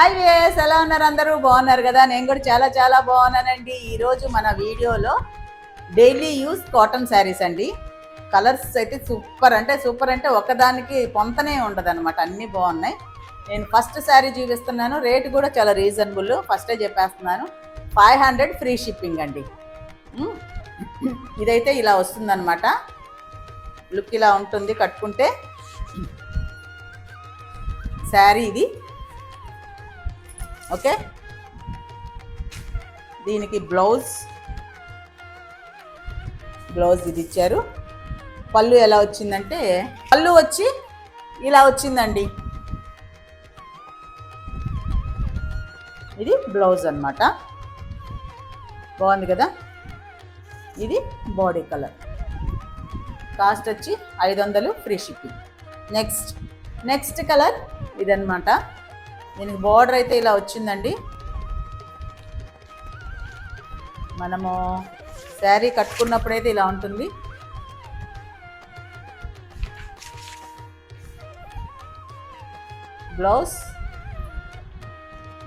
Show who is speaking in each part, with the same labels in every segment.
Speaker 1: Hi వేస్ ఎలా ఉన్నారు అందరూ? బాగున్నారు కదా? నేను కూడా చాలా చాలా బాగున్నానండి. ఈరోజు మన వీడియోలో డైలీ యూస్ కాటన్ శారీస్ అండి. కలర్స్ అయితే సూపర్ అంటే సూపర్ అంటే ఒకదానికి పొంతనే ఉండదు అనమాట అన్నీ బాగున్నాయి. నేను ఫస్ట్ శారీ చూపిస్తున్నాను. రేట్ కూడా చాలా రీజనబుల్ ఫస్టే చెప్పేస్తున్నాను. ఫైవ్ హండ్రెడ్ ఫ్రీ షిప్పింగ్ అండి. ఇదైతే ఇలా వస్తుందన్నమాట. లుక్ ఇలా ఉంటుంది కట్టుకుంటే. శారీ ఇది. ఓకే? దీనికి బ్లౌజ్. బ్లౌజ్ ఇది ఇచ్చారు. పళ్ళు ఎలా వచ్చిందంటే పళ్ళు వచ్చి ఇలా వచ్చిందండి. ఇది బ్లౌజ్ అన్నమాట. బాగుంది కదా? ఇది బాడీ కలర్. కాస్ట్ వచ్చి ఐదు వందలు free shipping. Next next colour ఇదన్నమాట. దీనికి బోర్డర్ అయితే ఇలా వచ్చిందండి. మనము శారీ కట్టుకున్నప్పుడైతే ఇలా ఉంటుంది. బ్లౌజ్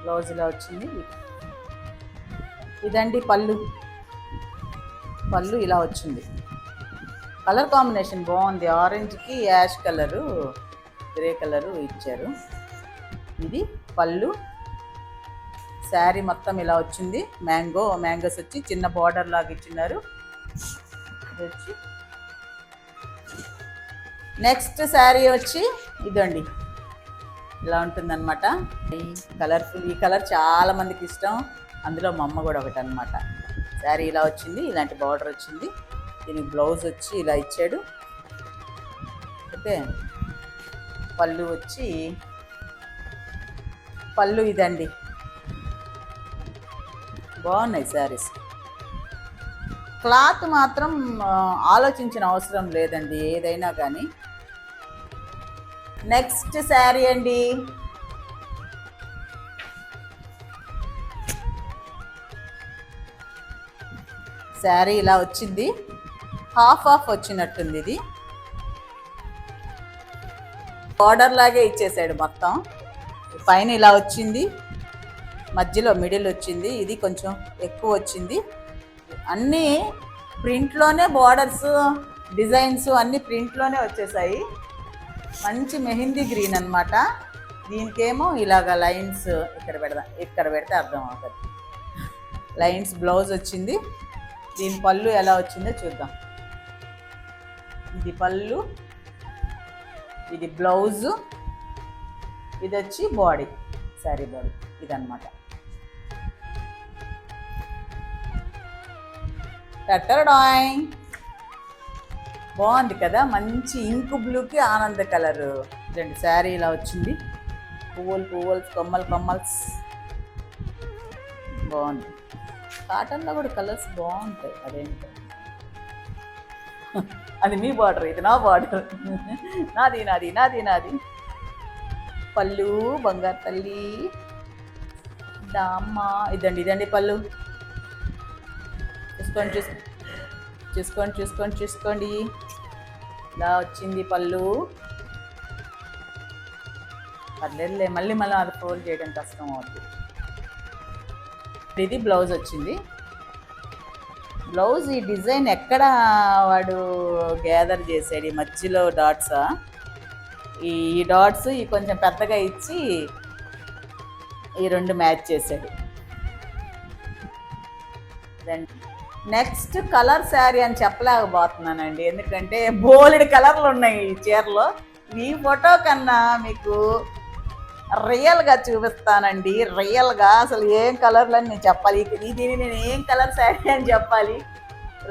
Speaker 1: బ్లౌజ్ ఇలా వచ్చింది. ఇదండి పళ్ళు. పళ్ళు ఇలా వచ్చింది. కలర్ కాంబినేషన్ బాగుంది. ఆరెంజ్కి యాష్ కలరు గ్రే కలరు ఇచ్చారు. ఇది పళ్ళు. శారీ మొత్తం ఇలా వచ్చింది. మ్యాంగో మ్యాంగోస్ వచ్చి చిన్న బార్డర్ లాగా ఇచ్చినారు. వచ్చి. నెక్స్ట్ శారీ వచ్చి ఇదండి. ఇలా ఉంటుందన్నమాట. ఈ కలర్ఫుల్ ఈ కలర్ చాలా మందికి ఇష్టం. అందులో మా అమ్మ కూడా ఒకటి అనమాట శారీ ఇలా వచ్చింది ఇలాంటి బార్డర్ వచ్చింది. దీనికి బ్లౌజ్ వచ్చి ఇలా ఇచ్చాడు. ఓకే. పళ్ళు వచ్చి పళ్ళు ఇదండి. బాగున్నాయి శారీస్. క్లాత్ మాత్రం ఆలోచించిన అవసరం లేదండి ఏదైనా కానీ నెక్స్ట్ శారీ అండి. శారీ ఇలా వచ్చింది. హాఫ్ హాఫ్ వచ్చినట్టుంది ఇది. బార్డర్ లాగే ఇచ్చేసాడు మొత్తం. పైన ఇలా వచ్చింది మధ్యలో మిడిల్ వచ్చింది ఇది కొంచెం ఎక్కువ వచ్చింది. అన్నీ ప్రింట్లోనే బార్డర్స్ డిజైన్స్ అన్నీ ప్రింట్లోనే వచ్చేసాయి. మంచి మెహందీ గ్రీన్ అన్నమాట. దీనికేమో ఇలాగ లైన్స్ ఇక్కడ పెడదాం ఇక్కడ పెడితే అర్థం అవుతుంది. లైన్స్ బ్లౌజ్ వచ్చింది. దీని పళ్ళు ఎలా వచ్చిందో చూద్దాం. ఇది పళ్ళు ఇది బ్లౌజు ఇది వచ్చి బాడీ. శారీ బాడీ. ఇదనమాట టట్టరడాయింగ్ బాగుంది కదా? మంచి ఇంకు బ్లూకి ఆనంద కలర్. రెండు శారీ ఇలా వచ్చింది. పువ్వులు పువ్వులు కొమ్మలు కొమ్మల్స్ బాగుంది. కాటన్లో కూడా కలర్స్ బాగుంటాయి. అదేంటో? అది మీ బార్డర్. ఇది నా బార్డర్. నాది నాది నాది నాది. పళ్ళు బంగారు తల్లి. దామ్మ. ఇదండి ఇదండి పళ్ళు. చూసుకోండి చూసుకో చూసుకోండి చూసుకోండి చూసుకోండి. ఇలా వచ్చింది పళ్ళు. పర్లేదులే మళ్ళీ మళ్ళీ అది ఫోల్డ్ చేయడం కష్టం అవుతుంది ఇది బ్లౌజ్ వచ్చింది. బ్లౌజ్ ఈ డిజైన్ ఎక్కడ వాడు గ్యాదర్ చేసాడు ఈ మధ్యలో డాట్సా ఈ డాట్స్ ఈ కొంచెం పెద్దగా ఇచ్చి ఈ రెండు మ్యాచ్ చేశాడు. నెక్స్ట్ కలర్ శారీ అని చెప్పలేకపోతున్నానండి. ఎందుకంటే బోలెడు కలర్లు ఉన్నాయి ఈ చీరలో. ఈ ఫోటో కన్నా మీకు రియల్గా చూపిస్తానండి. రియల్గా అసలు ఏం కలర్లు అని నేను చెప్పాలి. దీన్ని నేను ఏం కలర్ శారీ అని చెప్పాలి?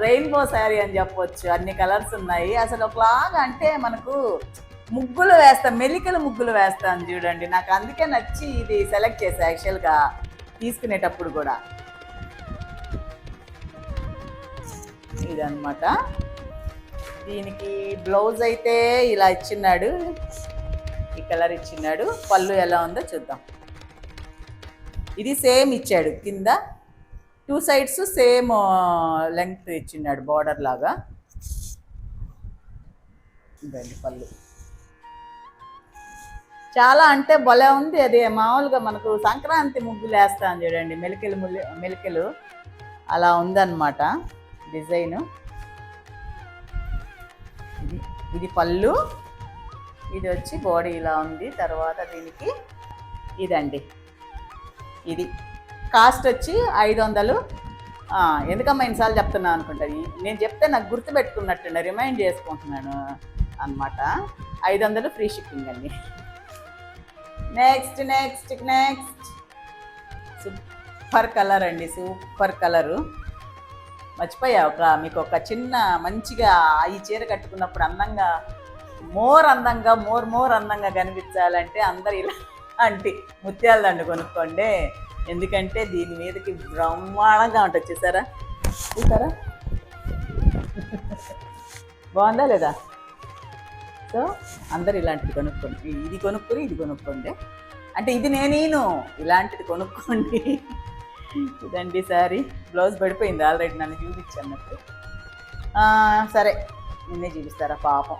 Speaker 1: రెయిన్బో శారీ అని చెప్పొచ్చు. అన్ని కలర్స్ ఉన్నాయి. అసలు ఒకలాగా అంటే మనకు ముగ్గులు వేస్తా మెలికలు ముగ్గులు వేస్తాను చూడండి. నాకు అందుకే నచ్చి ఇది సెలెక్ట్ చేసా యాక్చువల్గా తీసుకునేటప్పుడు కూడా. ఇదన్నమాట. దీనికి బ్లౌజ్ అయితే ఇలా ఇచ్చిన్నాడు. ఈ కలర్ ఇచ్చిన్నాడు. పళ్ళు ఎలా ఉందో చూద్దాం. ఇది సేమ్ ఇచ్చాడు. కింద టూ సైడ్స్ సేమ్ లెంగ్త్ ఇచ్చిన్నాడు. బార్డర్ లాగా. ఇదండి పళ్ళు. చాలా అంటే భలే ఉంది. అది మామూలుగా మనకు సంక్రాంతి ముగ్గులు వేస్తాను చూడండి. మెలికలు ముల్లి మెలికలు. అలా ఉందన్నమాట డిజైను. ఇది ఇది పళ్ళు. ఇది వచ్చి బాడీ ఇలా ఉంది. తర్వాత దీనికి ఇదండి. ఇది. కాస్ట్ వచ్చి ఐదు వందలు ఎందుకమ్మా ఇన్నిసార్లు చెప్తున్నాను అనుకుంటుంది నేను చెప్తే నాకు గుర్తుపెట్టుకున్నట్టుండే రిమైండ్ చేసుకుంటున్నాను అనమాట ఐదు వందలు ఫ్రీ షిప్పింగ్ అండి. Next next next super colour అండి సూపర్ కలరు మర్చిపోయా ఒక మీకు ఒక చిన్న మంచిగా ఈ చీర కట్టుకున్నప్పుడు అందంగా మోర్ అందంగా మోర్ మోర్ అందంగా కనిపించాలంటే అందరు ఇలాంటి ముత్యాల దండ కొనుక్కోండి. ఎందుకంటే దీని మీదకి బ్రహ్మాండంగా ఉంటుంది చూసారా? చూసారా? బాగుందా లేదా? సో అందరు ఇలాంటిది కొనుక్కోండి. ఇది కొనుక్కొని ఇది కొనుక్కోండి. అంటే ఇది నేనేను. ఇలాంటిది కొనుక్కోండి. ఇదండి సారీ. బ్లౌజ్ పడిపోయింది ఆల్రెడీ నన్ను చూపించన్నట్టు. సరే. నిన్నే చూపిస్తారా పాపం.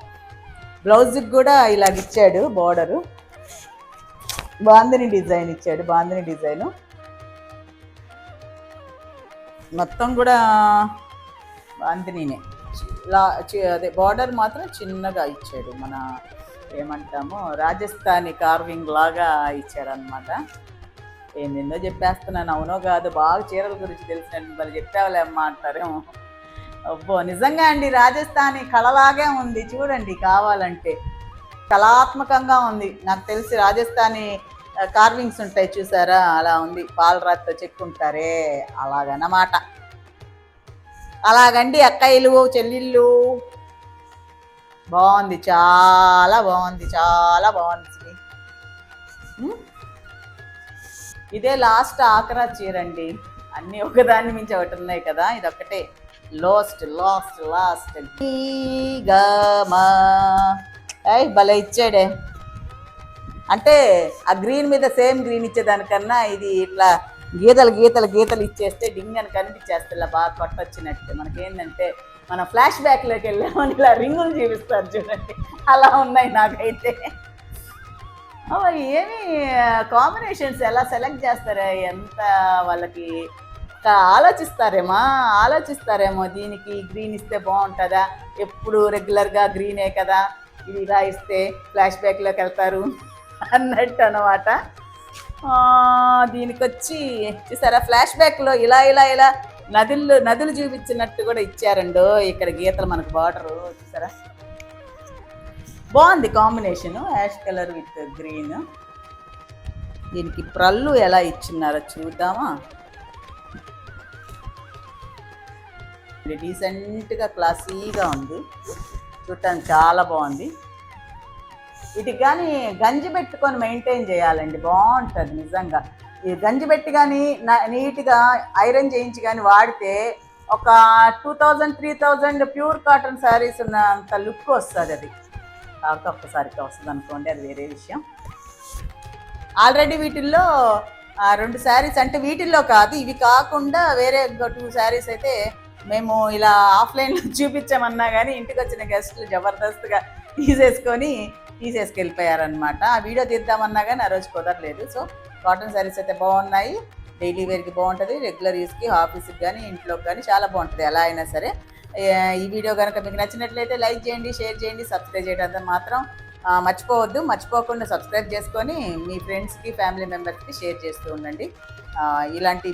Speaker 1: బ్లౌజ్కి కూడా ఇలాగ ఇచ్చాడు బోర్డరు. బాందిని డిజైన్ ఇచ్చాడు బాందిని డిజైను. మొత్తం కూడా బాందినీనే. లా అదే బార్డర్ మాత్రం చిన్నగా ఇచ్చాడు మన ఏమంటాము రాజస్థానీ కార్వింగ్ లాగా ఇచ్చాడనమాట ఏందేందో చెప్పేస్తున్నాను అవునో కాదు బాగా చీరల గురించి తెలిసినట్టు మరి చెప్పావులే అమ్మా అంటారేమో. అబ్బో నిజంగా అండి రాజస్థానీ కళలాగే ఉంది చూడండి కావాలంటే. కళాత్మకంగా ఉంది నాకు తెలిసి రాజస్థానీ కార్వింగ్స్ ఉంటాయి చూసారా అలా ఉంది. పాలరాతితో చెక్కుంటారే అలాగనమాట అలాగండి అక్కయ్యలు చెల్లిళ్ళు. బాగుంది చాలా బాగుంది చాలా బాగుంది ఇదే లాస్ట్ ఆఖరా చీరండి అన్నీ ఒకదాన్ని మించి ఒకటి ఉన్నాయి కదా ఇది ఒకటే లాస్ట్ లాస్ట్ లాస్ట్ అయ్ భలే ఇచ్చాడే. అంటే ఆ గ్రీన్ మీద సేమ్ గ్రీన్ ఇచ్చేదానికన్నా ఇది ఇట్లా గీతలు గీతలు గీతలు ఇచ్చేస్తే డింగ్ అని కనిపించేస్తే బాగా కొట్టొచ్చినట్టు. మనకేంటంటే మన ఫ్లాష్ బ్యాక్లోకి వెళ్ళామని ఇలా రింగులు చూపిస్తారు చూడండి. అలా ఉన్నాయి నాకైతే. ఏమి కాంబినేషన్స్ ఎలా సెలెక్ట్ చేస్తారా? ఎంత వాళ్ళకి ఆలోచిస్తారేమో ఆలోచిస్తారేమా ఆలోచిస్తారేమో దీనికి గ్రీన్ ఇస్తే బాగుంటుందా? ఎప్పుడు రెగ్యులర్గా గ్రీనే కదా? ఇది ఇలా ఇస్తే ఫ్లాష్ బ్యాక్లోకి వెళ్తారు అన్నట్టు అనమాట దీనికి వచ్చి చూసారా? ఫ్లాష్ బ్యాక్లో ఇలా ఇలా ఇలా నదులు నదులు చూపించినట్టు కూడా ఇచ్చారండో. ఇక్కడ గీతలు మనకు బార్డరు చూసారా? బాగుంది combination ash colour with green దీనికి ప్రళ్ళు ఎలా ఇచ్చినారో చూద్దామా? డీసెంట్గా క్లాసీగా ఉంది. చూడటానికి చాలా బాగుంది. వీటికి కానీ గంజి పెట్టుకొని మెయింటైన్ చేయాలండి. బాగుంటుంది నిజంగా. ఈ గంజి పెట్టి కానీ నీట్గా ఐరన్ చేయించి కానీ వాడితే ఒక two thousand three thousand pure cotton saris ఉన్నంత లుక్ వస్తుంది అది. కాక ఒక్కసారికి వస్తుంది అనుకోండి అది వేరే విషయం. ఆల్రెడీ వీటిల్లో ఆ, రెండు శారీస్ అంటే వీటిల్లో కాదు ఇవి కాకుండా వేరే టూ శారీస్ అయితే మేము ఇలా ఆఫ్లైన్లో చూపించామన్నా కానీ ఇంటికి వచ్చిన గెస్ట్లు జబర్దస్త్గా తీసేసుకొని తీసేసుకెళ్ళిపోయారనమాట ఆ వీడియో తీద్దామన్నా కానీ ఆ రోజు కుదరలేదు. సో కాటన్ శారీస్ అయితే బాగున్నాయి. డైలీ వేర్కి బాగుంటుంది. రెగ్యులర్ యూస్కి ఆఫీస్కి కానీ ఇంట్లోకి కానీ చాలా బాగుంటుంది. ఎలా అయినా సరే. ఈ వీడియో కనుక మీకు నచ్చినట్లయితే లైక్ చేయండి షేర్ చేయండి సబ్స్క్రైబ్ చేయడం మాత్రం మర్చిపోవద్దు. మర్చిపోకుండా సబ్స్క్రైబ్ చేసుకొని మీ ఫ్రెండ్స్కి ఫ్యామిలీ మెంబర్స్కి షేర్ చేస్తూ ఉండండి. ఇలాంటి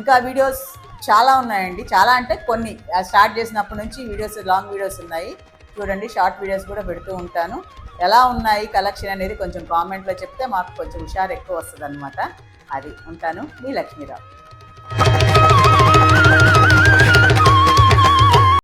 Speaker 1: ఇంకా వీడియోస్ చాలా ఉన్నాయండి. చాలా అంటే కొన్ని. స్టార్ట్ చేసినప్పటి నుంచి వీడియోస్ లాంగ్ వీడియోస్ ఉన్నాయి. చూడండి షార్ట్ వీడియోస్ కూడా పెడుతూ ఉంటాను. ఎలా ఉన్నాయి కలెక్షన్ అనేది కొంచెం కామెంట్లో చెప్తే మాకు కొంచెం హుషారు ఎక్కువ వస్తుంది అది ఉంటాను. మీ లక్ష్మీరావు.